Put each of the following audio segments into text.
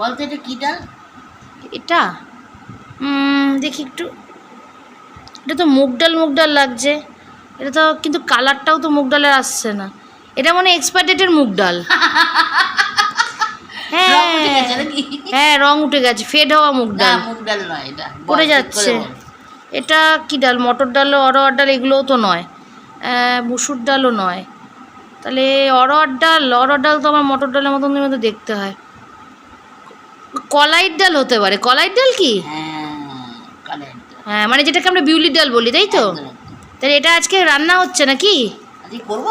বলতো এটা কি ডাল? এটা? দেখি একটু। এটা তো মুগ ডাল মুগ ডাল লাগছে। এটা তো কিন্তু কালারটাও তো মুগ ডালের আসছে না। এটা মনে এক্সপায়ার ডেটের মুগ ডাল। হ্যাঁ। রং উঠে গেছে হ্যাঁ রং উঠে গেছে। ফেড হওয়া মুগ ডাল। মুগ ডাল নয় এটা। পড়ে যাচ্ছে। এটা কি ডাল? মটর ডাল অরহর ডাল এগুলোও তো নয়। মুসুর ডালও নয়। তাহলে অরহর ডাল অরহর ডাল তো আমার মটর ডালের মতন মতো দেখতে হয়। কলাইয়ের ডাল হতে পারে। কলাইয়ের ডাল কি? হ্যাঁ মানে যেটাকে আমরা বিউলির ডাল বলি তাই তো। তাহলে এটা আজকে রান্না হচ্ছে নাকি? করব?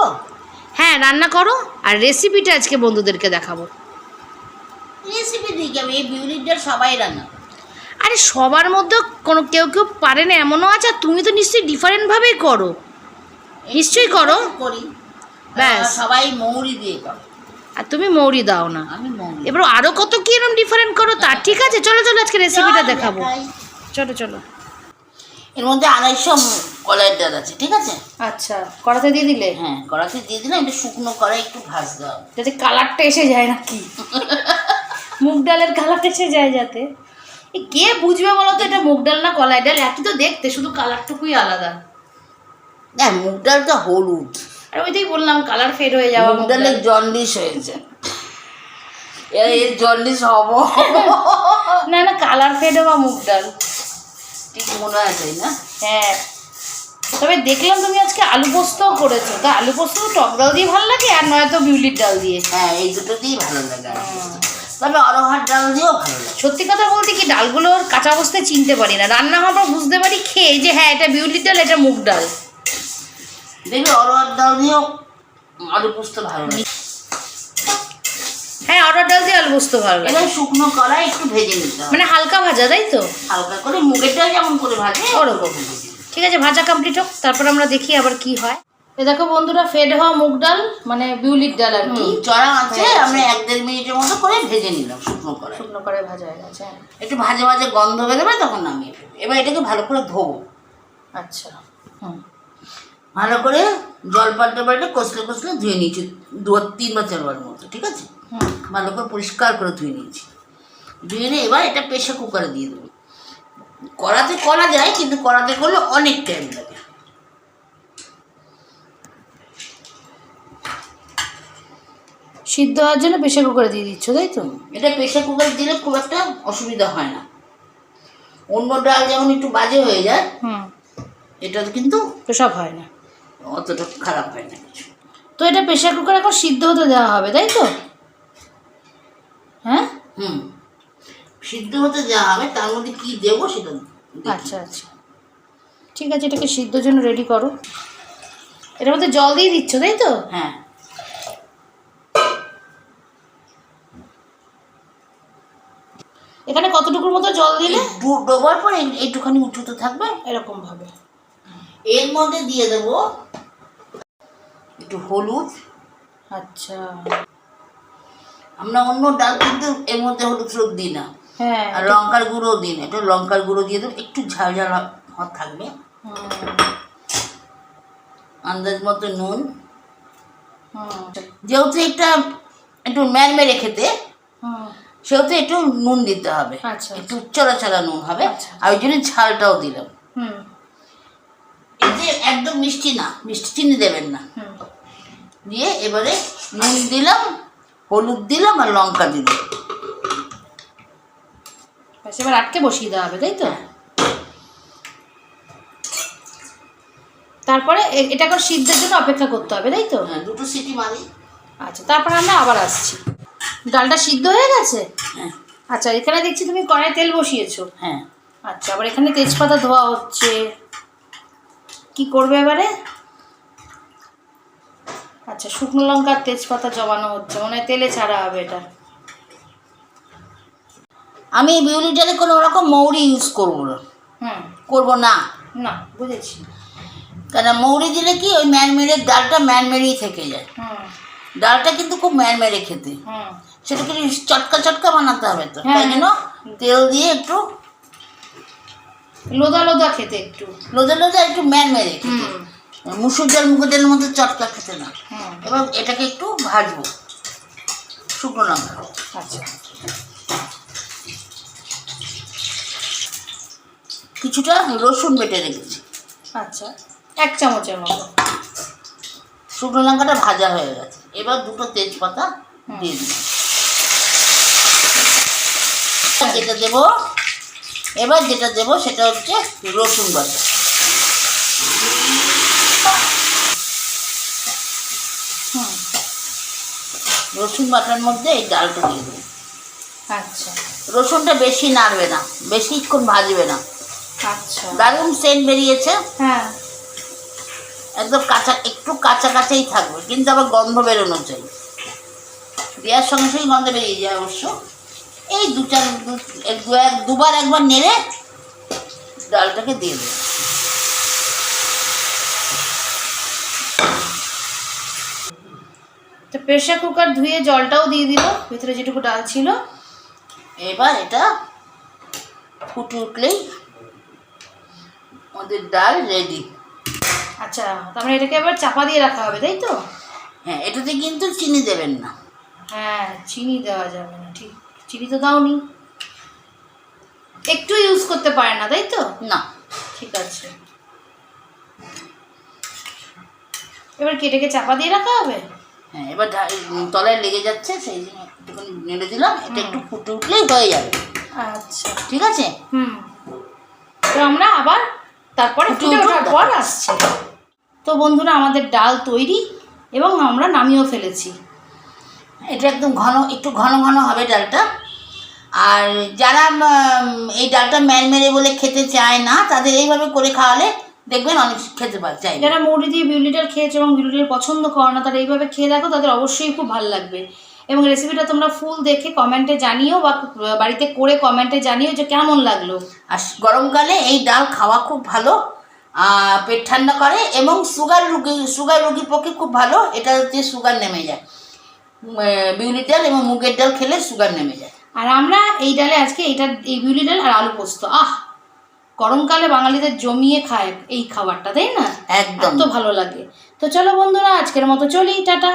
হ্যাঁ রান্না করো আর রেসিপিটা আজকে বন্ধুদেরকে দেখাবো। রেসিপি দিই আমি এই বিউলির ডাল সবাই রান্না আরে সবার মধ্যে কোনো কেউ কেউ পারে না এমনও আছে তুমি তো নিশ্চয়ই ডিফারেন্টভাবেই করো। নিশ্চয়ই করো। করি। ব্যাস। সবাই মৌরি দিয়ে করে। আর তুমি মৌরি দাও না। এবার আরও কত কি এরকম ডিফারেন্ট করো তার ঠিক আছে চলো চলো আজকে রেসিপিটা দেখাবো। চলো চলো। এর মধ্যে আড়াইশো কলাইয়ের ডাল আছে ঠিক আছে? আচ্ছা কড়াতে দিয়ে দিলে? হ্যাঁ কড়াতে দিয়ে দিলে এটা শুকনো কড়াই একটু ভাজতে হবে। যাতে কালারটা এসে যায় না কি মুগ ডালের কালারটা এসে যায় যাতে। এ কে বুঝবে বলো তো এটা মুগ ডাল না কলাই ডাল? একই তো দেখতে শুধু কালারটুকুই আলাদা। হ্যাঁ মুগ ডালটা হলুদ। আর ওইটাই বললাম কালার ফেড হয়ে যাওয়া মুগ মুগ ডালে জন্ডিস হয়েছে। এর জন্ডিস হব। না না কালার ফেড হওয়া মুগ ডাল। ঠিক মনে হয় তাই না? হ্যাঁ। তবে দেখলাম তুমি আজকে আলু পোস্তও করেছ। তা আলু পোস্ত টক ডাল দিয়ে ভালো লাগে আর নয়তো বিউলির ডাল দিয়ে? হ্যাঁ এই দুটো দিয়েই ভালো লাগে তবে অরহার ডাল দিয়েও ভালো লাগে। সত্যি কথা বলতে কি ডালগুলোর কাঁচা অবস্থায় চিনতে পারি না। রান্না হওয়ার পর বুঝতে পারি খেয়ে যে হ্যাঁ এটা বিউলির ডাল এটা মুগ ডাল। দেখবি অরহার ডাল দিয়েও আলু পোস্ত ভালো লাগে। হ্যাঁ ডাল দিয়ে আলু পোস্ত ভালো লাগে। শুকনো কড়াই একটু ভেজে নিতে হবে। মানে হালকা ভাজা তাই তো? হালকা করে মুগের ডাল যেমন করে ভাজে ওরকম। ঠিক আছে ভাজা কমপ্লিট হোক তারপর আমরা দেখি আবার কি হয়। এ দেখো বন্ধুরা ফেড হওয়া মুগ ডাল মানে বিউলির ডাল আর কি। চড়া আছে আমরা এক দেড় মিনিটের মতো করে ভেজে নিলাম শুকনো কড়াই শুকনো করে ভাজা হয়ে গেছে হ্যাঁ। একটু ভাজে ভাজে গন্ধ বেরোবে তখন নামিয়ে এবার এটাকে ভালো করে ধোবো। আচ্ছা হুম। ভালো করে জল পাল্টে পাল্টে কষলে কষলে ধুয়ে নিয়েছি। দু তিন বা চারবার মতো ঠিক আছে? ভালো করে পরিষ্কার করে ধুয়ে নিয়েছি। ধুয়ে নিয়ে এবার এটা প্রেশার কুকারে দিয়ে দেবো। কড়াতে করা যায় কিন্তু কড়াতে করলে অনেক টাইম লাগে। সিদ্ধ হওয়ার জন্য প্রেশার কুকারে দিয়ে দিচ্ছ তাই তো? এটা প্রেশার কুকারে দিলে খুব একটা অসুবিধা হয় না। অন্য ডাল যেমন একটু বাজে হয়ে যায় হুম। এটা কিন্তু সব হয় না। অতটা খারাপ হয় না কিছু। তো এটা প্রেশার কুকার এখন সিদ্ধ হতে দেওয়া হবে তাই তো? হ্যাঁ? হুম। সিদ্ধ হতে দেওয়া হবে তার মধ্যে কি দেবো সেটা আচ্ছা আচ্ছা। ঠিক আছে এটাকে সিদ্ধর জন্য রেডি করো। এটার মধ্যে জল দিয়ে দিচ্ছ তাই তো? হ্যাঁ। এখানে কতটুকুর মতো জল দিলে? ডোবার পর এইটুখানি উঁচুতে থাকবে। এরকম ভাবে। এর মধ্যে দিয়ে দেবো একটু হলুদ। আচ্ছা। আমরা অন্য ডাল কিন্তু এর মধ্যে হলুদ টলুদ দিই না। হ্যাঁ আর লঙ্কার গুঁড়ো দিই না। একটু লঙ্কার গুঁড়ো দিয়ে দেবো একটু ঝাল ঝাল থাকবে। আন্দাজ মতো নুন। যেহেতু এটা একটু ম্যারমেরে খেতে সেহেতু একটু নুন দিতে হবে। আচ্ছা একটু চড়া চড়া নুন হবে। আচ্ছা। আর ওই জন্য ঝালটাও দিলাম। হুম, এতে একদম মিষ্টি না মিষ্টি চিনি দেবেন না। দিয়ে এবারে নুন দিলাম হলুদ দিলাম আর লঙ্কা দিলাম। ব্যাস এবার আটকে বসিয়ে দেওয়া হবে তাই তো? তারপরে এটা এখন সিদ্ধের জন্য অপেক্ষা করতে হবে তাই তো? হ্যাঁ দুটো সিটি মারি আচ্ছা তারপর আমরা আবার আসছি। ডালটা সিদ্ধ হয়ে গেছে? হ্যাঁ। আচ্ছা এখানে দেখছি তুমি কড়াই তেল বসিয়েছো। হ্যাঁ। আচ্ছা আবার এখানে তেজপাতা ধোয়া হচ্ছে। কি করবে এবারে? আচ্ছা শুকনো লঙ্কার তেজপাতা জমানো হচ্ছে মনে হয় তেলে ছাড়া হবে এটা। আমি এই ডালে কোনো রকম মৌরি ইউজ করব না। হুম। করব না। না বুঝেছি। কেন মৌরি দিলে কি ওই ম্যানমেরের ডালটা ম্যানমেরেই থেকে যায়। হুম। ডালটা কিন্তু খুব ম্যানমেরে খেতে। হুম। সেটাকে চটকা চটকা বানাতে হবে তো। হ্যাঁ। তাই জন্য তেল দিয়ে একটু লোদা লোদা খেতে একটু। লোদা লোদে একটু ম্যানমেরে খেতে। মুসুর ডাল মুগের ডালের মধ্যে চটকা খেতে না। এবার এটাকে একটু ভাজবো। শুকনো লঙ্কা। আচ্ছা। কিছুটা রসুন বেটে রেখেছি। আচ্ছা এক চামচের মতো। শুকনো লঙ্কাটা ভাজা হয়ে গেছে। এবার দুটো তেজপাতা দিয়ে দিই যেটা দেবো এবার যেটা দেবো সেটা হচ্ছে রসুন বাটা। রসুন বাটার মধ্যে এই ডালটা দিয়ে দেবো। আচ্ছা। রসুনটা বেশি নাড়বে না বেশিক্ষণ ভাজবে না। আচ্ছা। দারুণ সেন্ট বেরিয়েছে। হ্যাঁ। একদম কাঁচা একটু কাঁচা কাঁচাই থাকবে কিন্তু আবার গন্ধ বেরোনো চাই। দেওয়ার সঙ্গে সঙ্গে গন্ধ বেরিয়ে যায় অবশ্য। এই দু চার দুবার একবার নেড়ে ডালটাকে দিয়ে দেবে। প্রেশার কুকার ধুয়ে জলটাও দিয়ে দিল ভিতরে যেটুকু ডাল ছিল। এবার এটা ফুটে উঠলেই আমাদের ডাল রেডি আচ্ছা তার মানে এটাকে এবার চাপা দিয়ে রাখা হবে তাই তো? হ্যাঁ এটাতে কিন্তু চিনি দেবেন না। হ্যাঁ চিনি দেওয়া যাবে না ঠিক। চিনি তো দাওনি। একটু ইউজ করতে পারে না তাই তো? না। ঠিক আছে। এবার কেটেকে চাপা দিয়ে রাখা হবে? হ্যাঁ এবার তলায় লেগে যাচ্ছে সেই জন্য একটুখানি নেড়ে দিলাম এটা একটু ফুটে উঠলেই হয়ে যাবে। আচ্ছা। ঠিক আছে? হুম। তো আমরা আবার তারপরে ফুটে ফুটে ওঠার পর আসছি। তো বন্ধুরা আমাদের ডাল তৈরি এবং আমরা নামিয়েও ফেলেছি। এটা একদম ঘন একটু ঘন ঘন হবে ডালটা। আর যারা এই ডালটা ম্যারমেরে বলে খেতে চায় না তাদের এইভাবে করে খাওয়ালে দেখবেন অনেক খেতে পারে চাই যারা মৌরি দিয়ে বিউলিটার খেয়েছে এবং বিউলিটার পছন্দ করে না তারা এইভাবে খেয়ে দেখো তাদের অবশ্যই খুব ভালো লাগবে। এবং রেসিপিটা তোমরা ফুল দেখে কমেন্টে জানিও বা বাড়িতে করে কমেন্টে জানিও যে কেমন লাগল। আর গরমকালে এই ডাল খাওয়া খুব ভালো পেট ঠান্ডা করে এবং সুগার রুগী সুগার রুগীর পক্ষে খুব ভালো এটা হচ্ছে সুগার নেমে যায়। বিউলির ডাল এবং মুগের ডাল খেলে সুগার নেমে যায়। আর আমরা এই ডালে আজকে এইটা এই বিউলি ডাল আর আলু পোস্ত। আহ! গরমকালে বাঙালিদের জমিয়ে খায় এই খাবারটা তাই না? একদম। তো ভালো লাগে। তো চলো বন্ধুরা আজকের মতো চলি টাটা।